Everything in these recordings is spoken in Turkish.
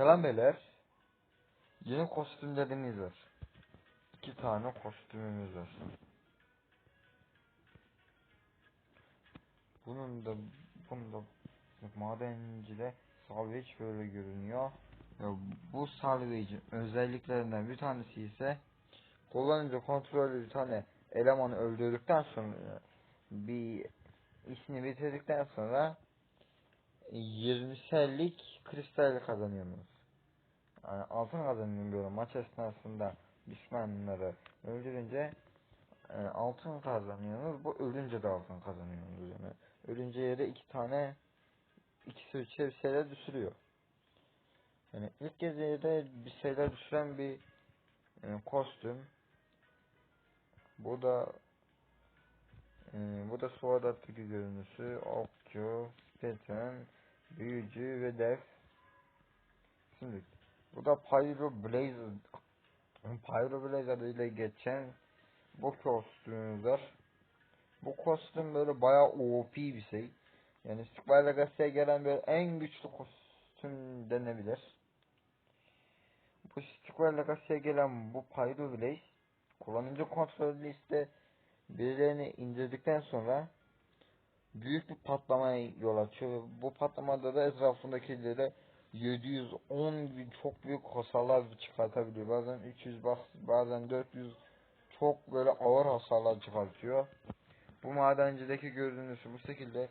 Selam beyler. Yeni kostümlerimiz var. İki tane kostümümüz var. Bunun da bunun da madencide salvage böyle görünüyor. Ya bu salvage'in özelliklerinden bir tanesi ise kullanıcı kontrollü bir tane elemanı öldürdükten sonra bir işini bitirdikten sonra 20'sellik kristal kazanıyorsunuz. Yani altın kazanıyorum maç esnasında düşmanları öldürünce e, altın kazanıyorsunuz. Bu ölünce de altın kazanıyorsunuz. Yani ölünce yere iki tane ikisi üçe bir şeyler düşürüyor. Yani ilk gezide bir şeyler düşüren bir e, kostüm. Bu da e, bu da Sword Art'taki görünüşü. Okçu, Spartan, Büyücü ve Dev. Şimdi bu da Pyro Blazer Pyro Blazer ile geçen bu kostümümüz var. Bu kostüm böyle bayağı OP bir şey. Yani Square Legacy'ye gelen böyle en güçlü kostüm denebilir. Bu Square Legacy'ye gelen bu Pyro Blaze kullanıcı kontrollü liste birilerini indirdikten sonra büyük bir patlamaya yol açıyor. Bu patlamada da etrafındakilere 710 gibi çok büyük hasarlar çıkartabiliyor. Bazen 300 bazen 400 çok böyle ağır hasarlar çıkartıyor. Bu madencideki görünüşü bu şekilde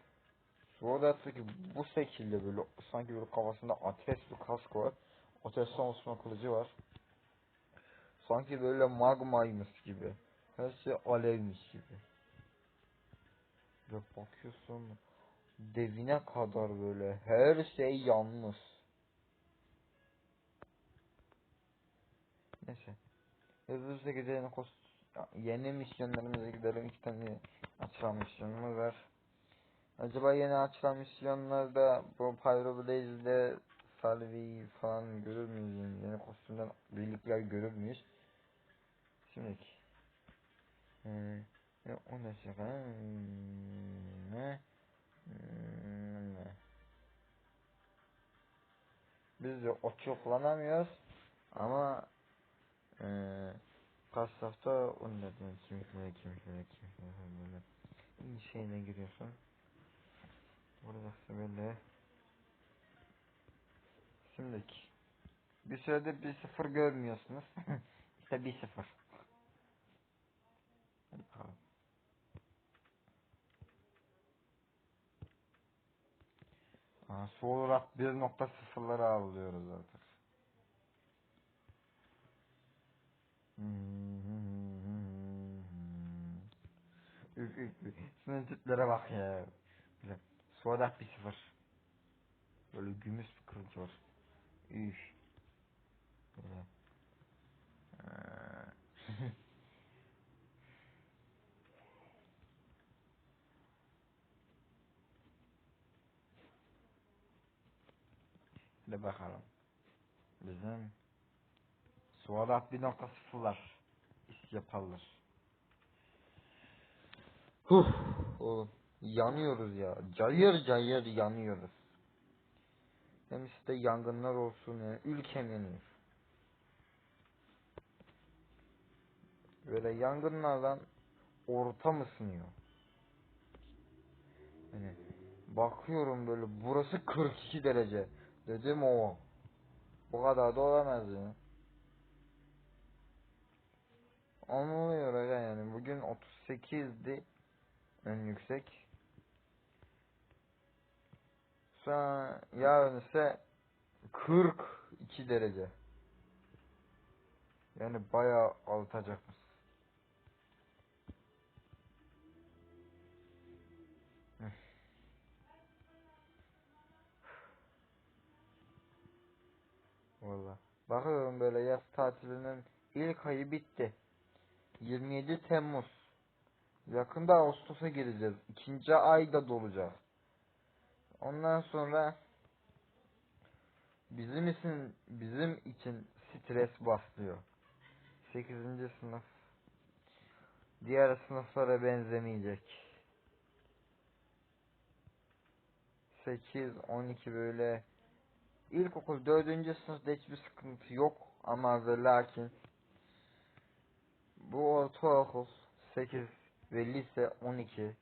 Sword'daki bu şekilde böyle sanki böyle kafasında ateş bir kask var. Ateşten oluşma kılıcı var. Sanki böyle magmaymış gibi. Her şey alevmiş gibi. Ve bakıyorsun devine kadar böyle her şey yanmış. Neyse. Hızlıca gidelim kost yeni misyonlarımıza gidelim. iki tane açılan misyonumuz var. Acaba yeni açılan misyonlarda bu Pyro Blaze'de Salvi falan görür müyüz? Yeni kostümden birlikler görür müyüz? Şimdi ee, o da şaka. Ne? Ne? Biz de okçu kullanamıyoruz ama onu da diyorum kimlikleri kimlikleri kimlikleri böyle şeyine giriyorsun burada böyle şimdiki bir sürede bir sıfır görmüyorsunuz işte bir sıfır su olarak 1.0'ları alıyoruz artık. Şunun tiplere bak ya. Böyle Suadak bir sıfır. Böyle gümüş bir kılıcı var. Üf. Böyle. Hadi bakalım. Bizim Suadat 1.0'lar iş yaparlar. Huh, oğlum yanıyoruz ya. Cayır cayır yanıyoruz. Hem işte yangınlar olsun yani ülkem yanıyor. Böyle yangınlardan ortam ısınıyor. Yani bakıyorum böyle burası 42 derece. Dedim o. Bu kadar da olamaz ya. Anlıyor aga yani. Bugün 38'di en yüksek. Sonra yarın ise 42 derece. Yani bayağı artacakmış. Valla. Bakıyorum böyle yaz tatilinin ilk ayı bitti. 27 Temmuz. Yakında Ağustos'a gireceğiz. İkinci ayda dolacak. Ondan sonra bizim için bizim için stres başlıyor. 8. sınıf diğer sınıflara benzemeyecek. 8 12 böyle İlkokul 4. sınıfta hiçbir sıkıntı yok ama ve lakin bu ortaokul 8 ve lise 12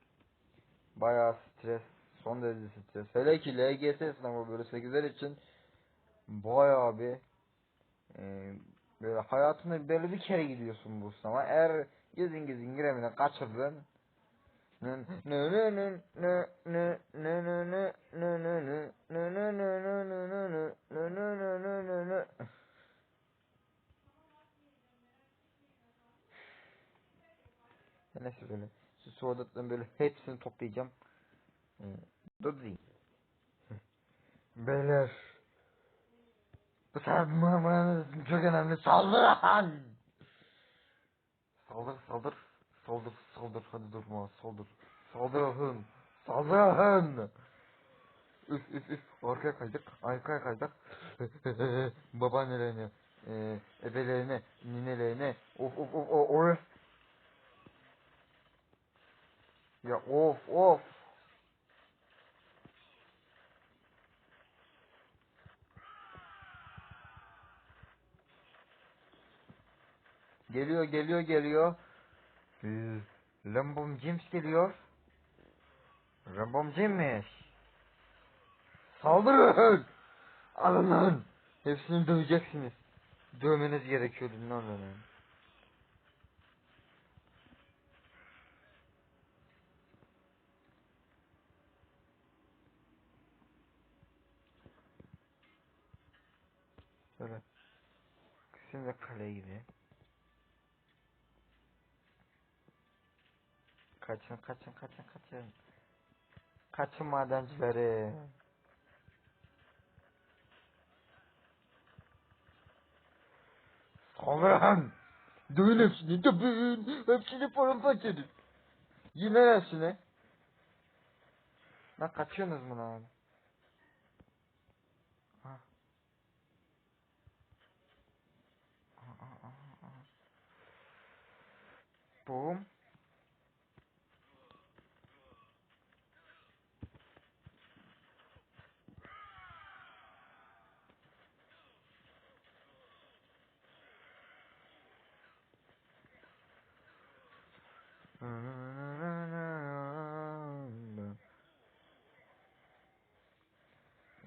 bayağı stres son derece stres hele ki LGS sınavı böyle 8'ler için bayağı bir e, böyle hayatında böyle bir kere gidiyorsun bu sınava eğer gezin gezin giremeden kaçırdın ne ne ne ne ne ne ne ne ne ne ne Neyse böyle şu soğudatların böyle hepsini toplayacağım. Dur değil. Beyler. Bu sarmamız çok önemli. Saldıran! Saldır saldır. Saldır saldır hadi durma saldır. Saldırın. Saldırın. Üf üf üf. Arkaya kaydık. Arkaya kaydık. Babaannelerine. E, ebelerine. Ninelerine. Of of of of. of. Ya of of. Geliyor geliyor geliyor. Ee, Lambom James geliyor. Lambom James. Saldırın. Alın lan. Hepsini döveceksiniz. Dövmeniz gerekiyordu lan onu. Böyle. Şimdi kaleye gideyim. Kaçın kaçın kaçın kaçın. Kaçın madencileri. Saldırın. Dövün hepsini dövün. Hepsini paramparça edin. Yine hepsini. Lan kaçıyorsunuz mu lan? Boom.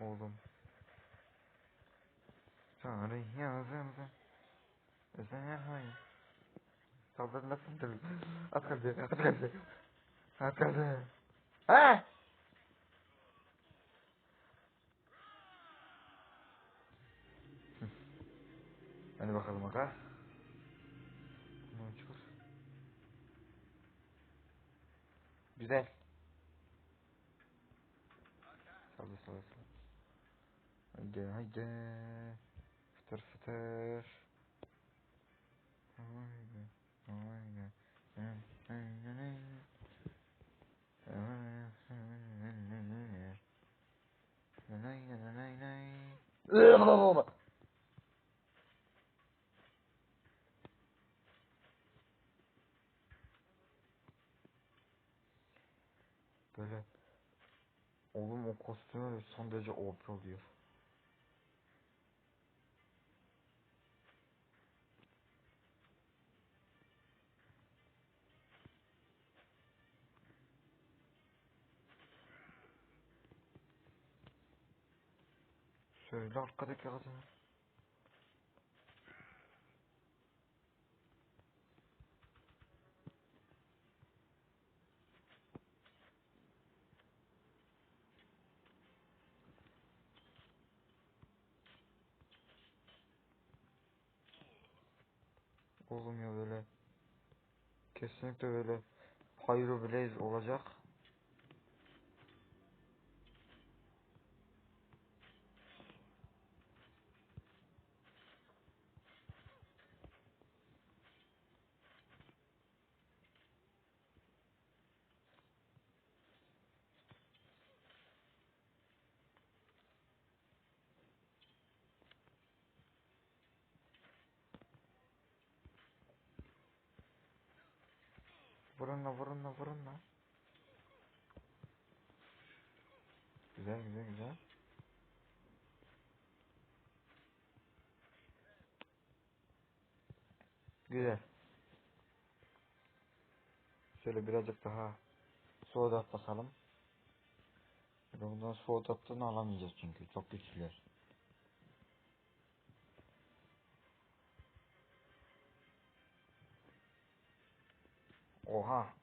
Oğlum. Tanrı yazıldı. Özel hayır. Saldırı nasıl tabii? At kalbi, at kalbi. At kalbi. Ha! Hadi bakalım aga. Güzel. Salla salla salla. Haydi haydi. Fıtır fıtır. Haydi. Böyle Oğlum o kostümü son derece OP oluyor. Söyle arkadaki. Oğlum ya böyle kesinlikle böyle Pyro Blaze olacak. Vurun la vurun vurun. Güzel güzel güzel. Güzel. Şöyle birazcık daha soğudat bakalım. Bundan soğudattığını alamayacağız çünkü çok güçlüler. حقها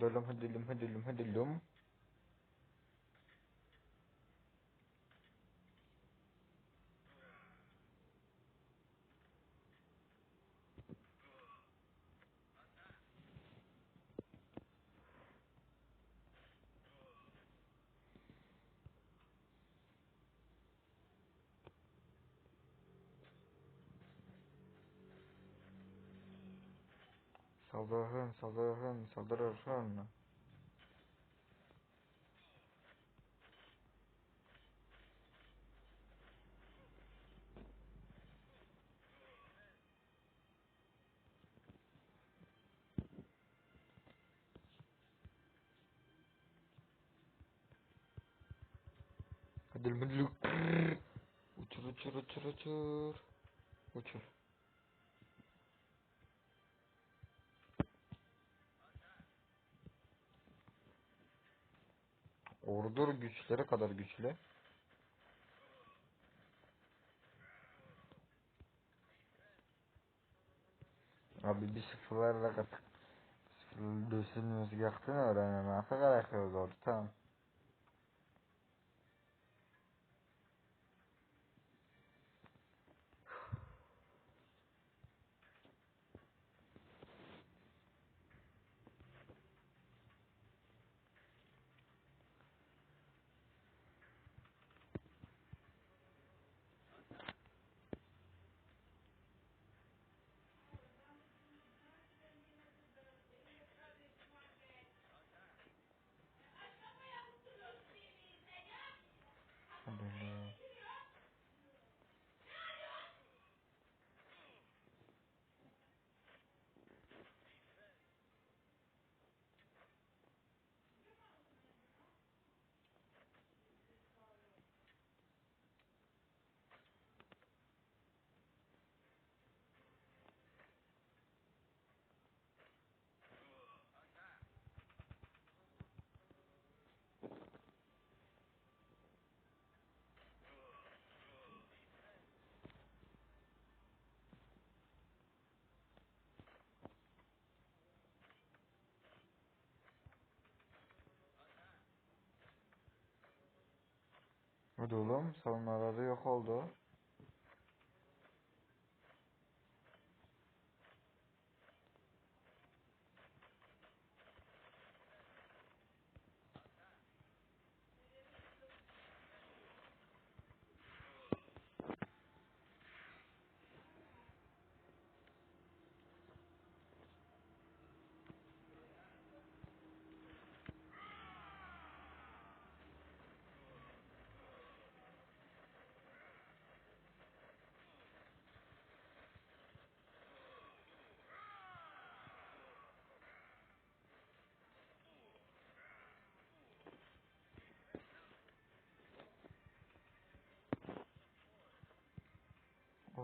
دلهم هدلهم هدلهم هدلهم Saldırın saldırın saldırın. Hıdırlım hıdırlım. Uçur uçur uçur uçur. Uçur. Ordur güçleri kadar güçlü. Abi bir sıfırlarla katık. Sıfır dösünüz yaktın öğrenemem. Nasıl karakıyoruz ortam? Hadi. Oğlum savunmaları yok oldu.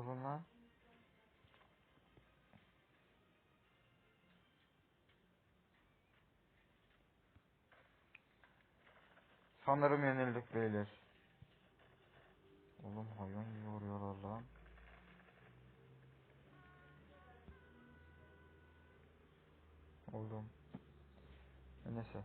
Lan. Sanırım yenildik beyler. Oğlum hayvan gibi vuruyorlar lan. Oğlum. Neyse.